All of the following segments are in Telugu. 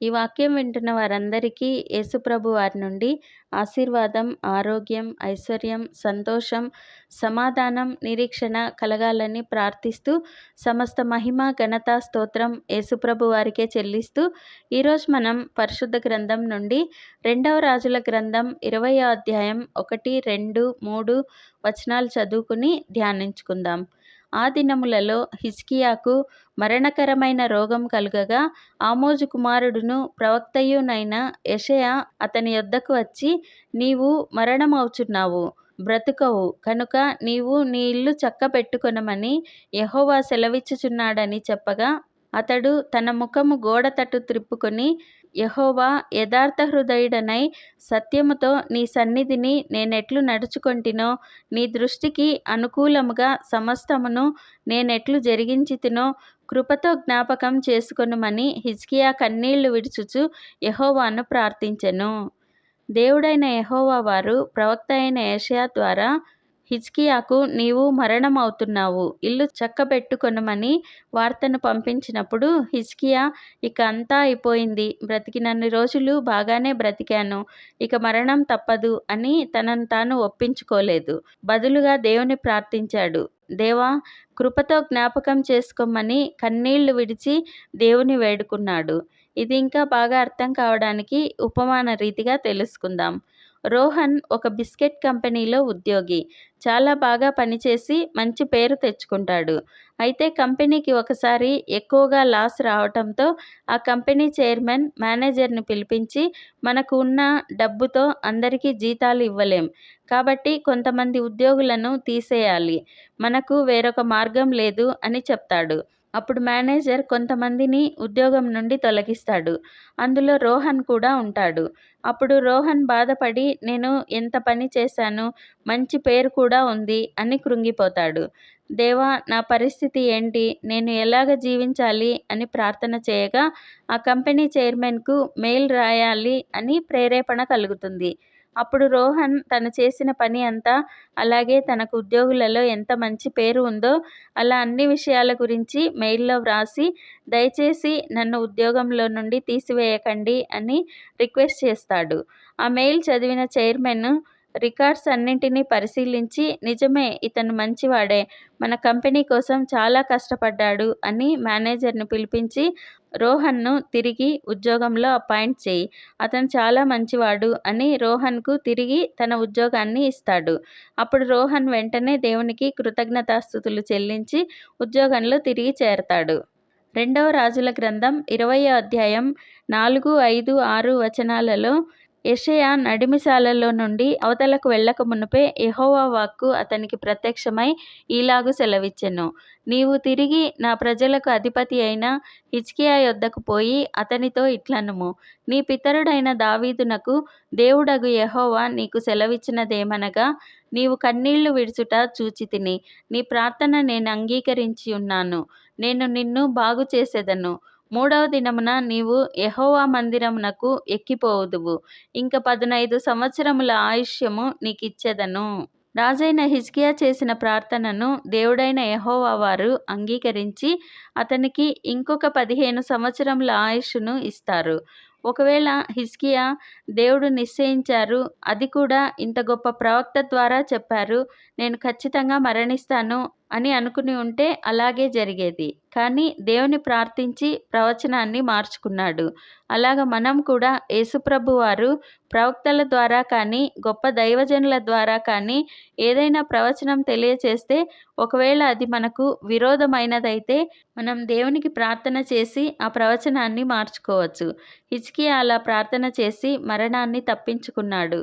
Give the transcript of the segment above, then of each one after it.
ఈ వాక్యం వింటున్న వారందరికీ యేసుప్రభు వారి నుండి ఆశీర్వాదం ఆరోగ్యం ఐశ్వర్యం సంతోషం సమాధానం నిరీక్షణ కలగాలని ప్రార్థిస్తూ సమస్త మహిమ ఘనత స్తోత్రం యేసుప్రభు వారికే చెల్లిస్తూ ఈరోజు మనం పరిశుద్ధ గ్రంథం నుండి రెండవ రాజుల గ్రంథం ఇరవై అధ్యాయం ఒకటి రెండు మూడు వచనాలు చదువుకుని ధ్యానించుకుందాం. ఆ దినములలో హిస్కియాకు మరణకరమైన రోగం కలుగగా ఆమోజు కుమారుడును ప్రవక్తయునైన యెషయా అతని యొద్దకు వచ్చి నీవు మరణమవుచున్నావు బ్రతుకవు కనుక నీవు నీ ఇల్లు చక్కబెట్టుకొనమని యహోవా సెలవిచ్చుచున్నాడని చెప్పగా అతడు తన ముఖము గోడ తట్టు త్రిప్పుకొని యహోవా యథార్థ హృదయుడనై సత్యముతో నీ సన్నిధిని నేనెట్లు నడుచుకొంటినో నీ దృష్టికి అనుకూలముగా సమస్తమును నేనెట్లు జరిగించితినో కృపతో జ్ఞాపకం చేసుకొనుమని హిజ్కియా కన్నీళ్ళు విడుచుచు యహోవాను ప్రార్థించెను. దేవుడైన యహోవా వారు ప్రవక్త అయిన ఏషియా ద్వారా హిజ్కియాకు నీవు మరణమవుతున్నావు. ఇల్లు చక్కబెట్టుకొనమని వార్తను పంపించినప్పుడు హిజ్కియా ఇక అంతా అయిపోయింది. బ్రతికినన్ని రోజులు బాగానే బ్రతికాను. ఇక మరణం తప్పదు అని తనను తాను ఒప్పించుకోలేదు. బదులుగా దేవుని ప్రార్థించాడు. దేవా కృపతో జ్ఞాపకం చేసుకోమని కన్నీళ్ళు విడిచి దేవుని వేడుకున్నాడు. ఇది ఇంకా బాగా అర్థం కావడానికి ఉపమాన రీతిగా తెలుసుకుందాం. రోహన్ ఒక బిస్కెట్ కంపెనీలో ఉద్యోగి. చాలా బాగా పనిచేసి మంచి పేరు తెచ్చుకుంటాడు. అయితే కంపెనీకి ఒకసారి ఎక్కువగా లాస్ రావటంతో ఆ కంపెనీ చైర్మన్ మేనేజర్ని పిలిపించి మనకు ఉన్న డబ్బుతో అందరికీ జీతాలు ఇవ్వలేం. కాబట్టి కొంతమంది ఉద్యోగులను తీసేయాలి. మనకు వేరొక మార్గం లేదు అని చెప్తాడు. అప్పుడు మేనేజర్ కొంతమందిని ఉద్యోగం నుండి తొలగిస్తాడు. అందులో రోహన్ కూడా ఉంటాడు. అప్పుడు రోహన్ బాధపడి నేను ఎంత పని చేశాను మంచి పేరు కూడా ఉంది అని కృంగిపోతాడు. దేవా నా పరిస్థితి ఏంటి? నేను ఎలాగ జీవించాలి? అని ప్రార్థన చేయగా ఆ కంపెనీ చైర్మన్కు మెయిల్ రాయాలి అని ప్రేరేపణ కలుగుతుంది. అప్పుడు రోహన్ తను చేసిన పని అంతా అలాగే తనకు ఉద్యోగులలో ఎంత మంచి పేరు ఉందో అలా అన్ని విషయాల గురించి మెయిల్లో వ్రాసి దయచేసి నన్ను ఉద్యోగంలో నుండి తీసివేయకండి అని రిక్వెస్ట్ చేస్తాడు. ఆ మెయిల్ చదివిన చైర్మన్ రికార్డ్స్ అన్నింటినీ పరిశీలించి నిజమే ఇతను మంచివాడే మన కంపెనీ కోసం చాలా కష్టపడ్డాడు అని మేనేజర్ను పిలిపించి రోహన్ను తిరిగి ఉద్యోగంలో అపాయింట్ చేయి అతను చాలా మంచివాడు అని రోహన్కు తిరిగి తన ఉద్యోగాన్ని ఇస్తాడు. అప్పుడు రోహన్ వెంటనే దేవునికి కృతజ్ఞతాస్థుతులు చెల్లించి ఉద్యోగంలో తిరిగి చేరతాడు. రెండవ రాజుల గ్రంథం ఇరవై అధ్యాయం నాలుగు ఐదు ఆరు వచనాలలో యషయా నడిమిశాలలో నుండి అవతలకు వెళ్ళక మునుపే ఎహోవా వాక్కు అతనికి ప్రత్యక్షమై ఈలాగు సెలవిచ్చెను. నీవు తిరిగి నా ప్రజలకు అధిపతి అయిన హిజ్కియా యొద్దకు పోయి అతనితో ఇట్లనుము. నీ పితరుడైన దావీదునకు దేవుడగు యహోవా నీకు సెలవిచ్చినదేమనగా నీవు కన్నీళ్ళు విడుచుట చూచితిని. నీ ప్రార్థన నేను అంగీకరించి ఉన్నాను నేను నిన్ను బాగు చేసేదను మూడవ దినమున నీవు యహోవా మందిరమునకు ఎక్కిపోవుదువు ఇంక పదునైదు సంవత్సరముల ఆయుష్యము నీకిచ్చెదను. రాజైన హిజ్కియా చేసిన ప్రార్థనను దేవుడైన యహోవా వారు అంగీకరించి అతనికి ఇంకొక పదిహేను సంవత్సరముల ఆయుష్ను ఇస్తారు. ఒకవేళ హిజ్కియా దేవుడు నిశ్చయించారు అది కూడా ఇంత గొప్ప ప్రవక్త ద్వారా చెప్పారు నేను ఖచ్చితంగా మరణిస్తాను అని అనుకుని ఉంటే అలాగే జరిగేది. కానీ దేవుని ప్రార్థించి ప్రవచనాన్ని మార్చుకున్నాడు. అలాగ మనం కూడా యేసుప్రభు వారు ప్రవక్తల ద్వారా కానీ గొప్ప దైవజనుల ద్వారా కానీ ఏదైనా ప్రవచనం తెలియచేస్తే ఒకవేళ అది మనకు విరోధమైనదైతే మనం దేవునికి ప్రార్థన చేసి ఆ ప్రవచనాన్ని మార్చుకోవచ్చు. హిజ్కియా అలా ప్రార్థన చేసి మరణాన్ని తప్పించుకున్నాడు.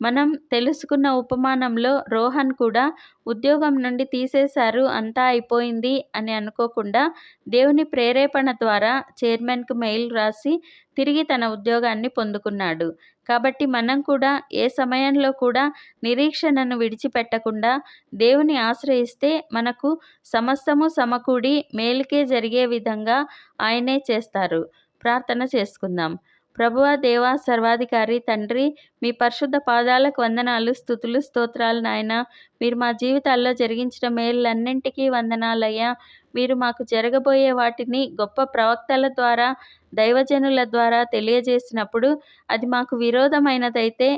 మనం తెలుసుకున్న ఉపమానంలో రోహన్ కూడా ఉద్యోగం నుండి తీసేశారు అంతా అయిపోయింది అని అనుకోకుండా దేవుని ప్రేరేపణ ద్వారా చైర్మన్కు మెయిల్ రాసి తిరిగి తన ఉద్యోగాన్ని పొందుకున్నాడు. కాబట్టి మనం కూడా ఏ సమయంలో కూడా నిరీక్షణను విడిచిపెట్టకుండా దేవుని ఆశ్రయిస్తే మనకు సమస్తము సమకూడి మేలుకే జరిగే విధంగా ఆయనే చేస్తారు. ప్రార్థన చేసుకుందాం. ప్రభువా దేవా సర్వాధికారి తండ్రి మీ పరిశుద్ధ పాదాలకు వందనాలు స్థుతులు స్తోత్రాలు నాయన. మీరు మా జీవితాల్లో జరిగించిన మేళ్ళన్నింటికీ వందనాలయ్యా. మీరు మాకు జరగబోయే వాటిని గొప్ప ప్రవక్తల ద్వారా దైవజనుల ద్వారా తెలియజేసినప్పుడు అది మాకు విరోధమైనదైతే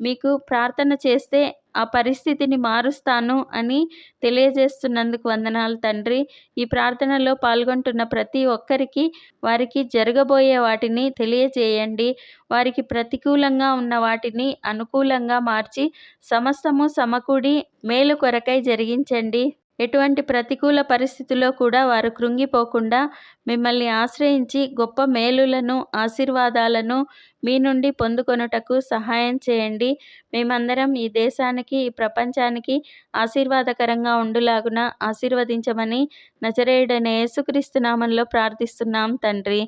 మీకు ప్రార్థన చేస్తే ఆ పరిస్థితిని మారుస్తాను అని తెలియజేస్తున్నందుకు వందనాలు తండ్రి. ఈ ప్రార్థనలో పాల్గొంటున్న ప్రతి ఒక్కరికి వారికి జరగబోయే వాటిని తెలియజేయండి. వారికి ప్రతికూలంగా ఉన్న వాటిని అనుకూలంగా మార్చి సమస్తము సమకూడి మేలు కొరకై జరిగించండి. ఎటువంటి ప్రతికూల పరిస్థితుల్లో కూడా వారు కృంగిపోకుండా మిమ్మల్ని ఆశ్రయించి గొప్ప మేలులను ఆశీర్వాదాలను మీ నుండి పొందుకొనుటకు సహాయం చేయండి. మేమందరం ఈ దేశానికి ఈ ప్రపంచానికి ఆశీర్వాదకరంగా ఉండులాగున ఆశీర్వదించమని నజరేయుడైన యేసుక్రీస్తు నామంలో ప్రార్థిస్తున్నాం తండ్రి.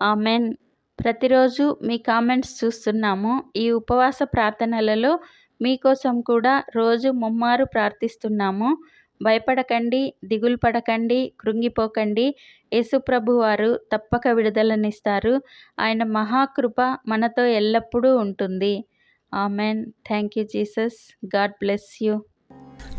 ఆమెన్. ప్రతిరోజు మీ కామెంట్స్ చూస్తున్నాము. ఈ ఉపవాస ప్రార్థనలలో మీకోసం కూడా రోజు ముమ్మారు ప్రార్థిస్తున్నాము. భయపడకండి దిగులు పడకండి కృంగిపోకండి. యేసుప్రభు వారు తప్పక విడుదలనిస్తారు. ఆయన మహాకృప మనతో ఎల్లప్పుడూ ఉంటుంది. Amen. Thank you Jesus. God bless you.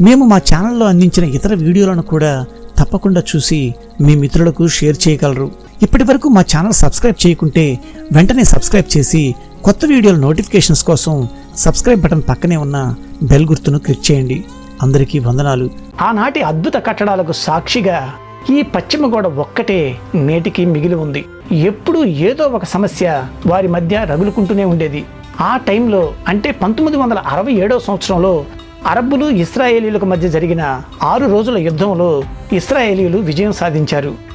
మేము మా ఛానల్లో అందించిన ఇతర వీడియోలను కూడా తప్పకుండా చూసి మీ మిత్రులకు షేర్ చేయగలరు. ఇప్పటి వరకు మా ఛానల్ సబ్స్క్రైబ్ చేయకుంటే వెంటనే సబ్స్క్రైబ్ చేసి కొత్త వీడియోల నోటిఫికేషన్స్ కోసం సబ్స్క్రైబ్ బటన్ పక్కనే ఉన్న బెల్ గుర్తును క్లిక్ చేయండి. అందరికీ వందనాలు. ఆనాటి అద్భుత కట్టడాలకు సాక్షిగా ఈ పశ్చిమ గోడ ఒక్కటే నేటికి మిగిలి ఉంది. ఎప్పుడూ ఏదో ఒక సమస్య వారి మధ్య రగులుకుంటూనే ఉండేది. ఆ టైంలో అంటే పంతొమ్మిది వందల అరవై ఏడవ సంవత్సరంలో అరబ్బులు ఇస్రాయేలీలకు మధ్య జరిగిన ఆరు రోజుల యుద్ధంలో ఇస్రాయేలీలు విజయం సాధించారు.